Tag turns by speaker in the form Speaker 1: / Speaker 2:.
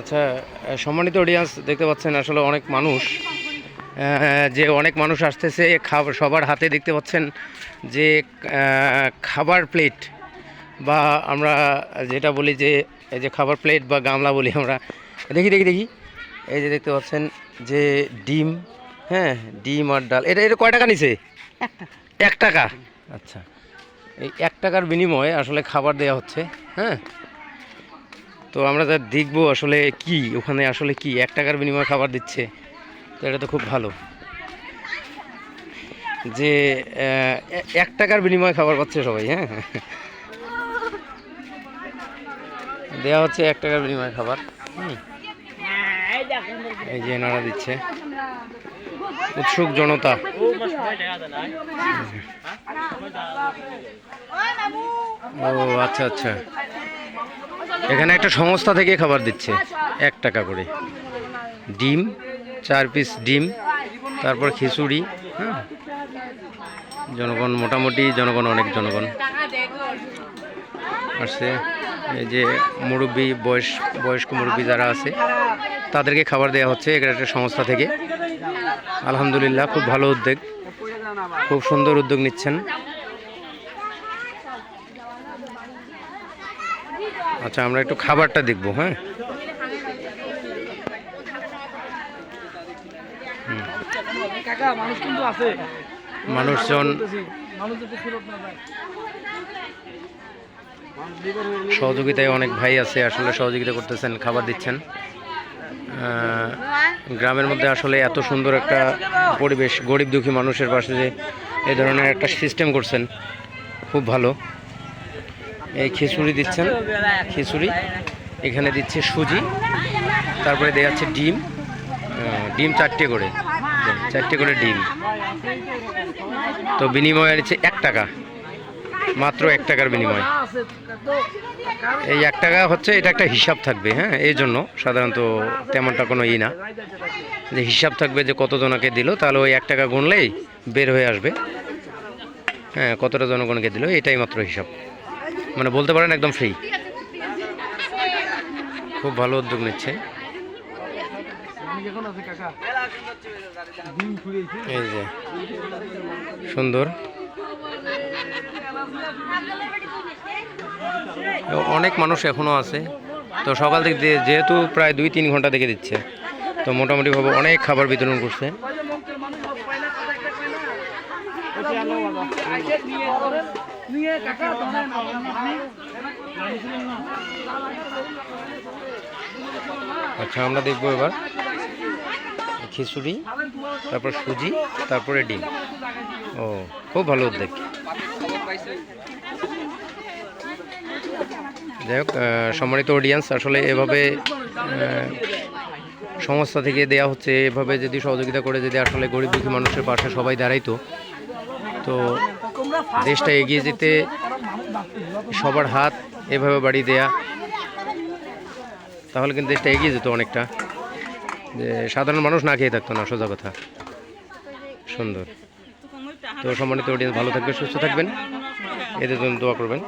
Speaker 1: আচ্ছা সম্মানিত অডিয়েন্স দেখতে পাচ্ছেন আসলে অনেক মানুষ। যে অনেক মানুষ আসতেছে খাবার সবার হাতে দেখতে পাচ্ছেন যে খাবার প্লেট বা আমরা যেটা বলি যে এই যে খাবার প্লেট বা গামলা বলি আমরা। দেখি দেখি দেখি। এই যে দেখতে পাচ্ছেন যে ডিম হ্যাঁ ডিম আর ডাল। এটা এটা কয় টাকা নিছে? এক টাকা। আচ্ছা। এই এক টাকার বিনিময়ে আসলে খাবার দেওয়া হচ্ছে হ্যাঁ? তো আমরা যা দেখব আসলে কি? ওখানে আসলে কি? এক টাকার বিনিময়ে খাবার দিচ্ছে। তো এটা তো খুব ভালো। যে এক টাকার বিনিময়ে খাবার পাচ্ছে সবাই হ্যাঁ? দেওয়া হচ্ছে এক টাকার বিনিময়ে খাবার। হুম। এই যে এনারা দিচ্ছে। উৎসুক জনতা। ও আচ্ছা আচ্ছা। এখানে একটা সংস্থা থেকে খাবার দিচ্ছে। এক টাকা করে। ডিম, চার পিস ডিম, তারপর খিচুড়ি হ্যাঁ। জনগণ, মোটামুটি জনগণ, অনেক জনগণ। আসছে। এই যে মুরব্বী, বয়স, বয়স্ক মুরব্বী যারা আছে, তাদেরকে খাবার দেওয়া হচ্ছে এখানে একটা সংস্থা থেকে। আলহামদুলিল্লাহ, খুব ভালো উদ্যোগ। খুব সুন্দর উদ্যোগ নিচ্ছেন। আচ্ছা আমরা একটু খাবারটা দেখব হ্যাঁ? মানুষজন সহযোগিতায় অনেক ভাই আছে, আসলে সহযোগিতা করতেছেন, খাবার দিচ্ছেন। গ্রামের মধ্যে আসলে এত সুন্দর একটা পরিবেশ, গরিব দুঃখী মানুষের পাশে যে এ ধরনের একটা সিস্টেম করছেন, খুব ভালো। এই খিচুড়ি দিচ্ছেন। খিচুড়ি। এখানে দিচ্ছে সুজি। তারপরে দেওয়া যাচ্ছে ডিম। ডিম চারটে করে। চারটে করে ডিম। তো বিনিময়ে নিচ্ছে এক টাকা। মাত্র এক টাকার বিনিময়। এই এক টাকা হচ্ছে, এটা একটা হিসাব থাকবে হ্যাঁ? এই জন্য সাধারণত তেমনটা কোনো ই না। যে হিসাব থাকবে যে কত জনকে দিল, তাহলে ওই এক টাকা গুনলেই বের হয়ে আসবে। হ্যাঁ কতটা জনগণকে দিল, এটাই মাত্র হিসাব। মানে বলতে পারেন একদম ফ্রি খুব ভালো উদ্যোগ নিচ্ছে। এই যে সুন্দর। অনেক মানুষ এখনও আছে। তো সকাল থেকে যেহেতু প্রায় দুই তিন ঘণ্টা দেখে দিচ্ছে তো মোটামুটিভাবে অনেক খাবার বিতরণ করছে। আচ্ছা আমরা দেখব এবার। খিচুড়ি, তারপর সুজি, তারপরে ডিম। ও, খুব ভালো উদ্যোগ। যাই হোক সম্মানিত অডিয়েন্স আসলে এভাবে সংস্থা থেকে দেয়া হচ্ছে, এভাবে যদি সহযোগিতা করে যদি আসলে গরিব দুঃখী মানুষের পাশে সবাই দাঁড়াইতো তো দেশটা এগিয়ে যেতে সবার হাত এভাবে বাড়ি দেয়া। তাহলে কিন্তু দেশটা এগিয়ে যেত অনেকটা। যে সাধারণ মানুষ না খেয়ে থাকতো না, সোজা কথা। সুন্দর। তো সম্মানিত অডিয়েন্স ভালো থাকবে সুস্থ থাকবেন। এদের জন্য দোয়া করবেন।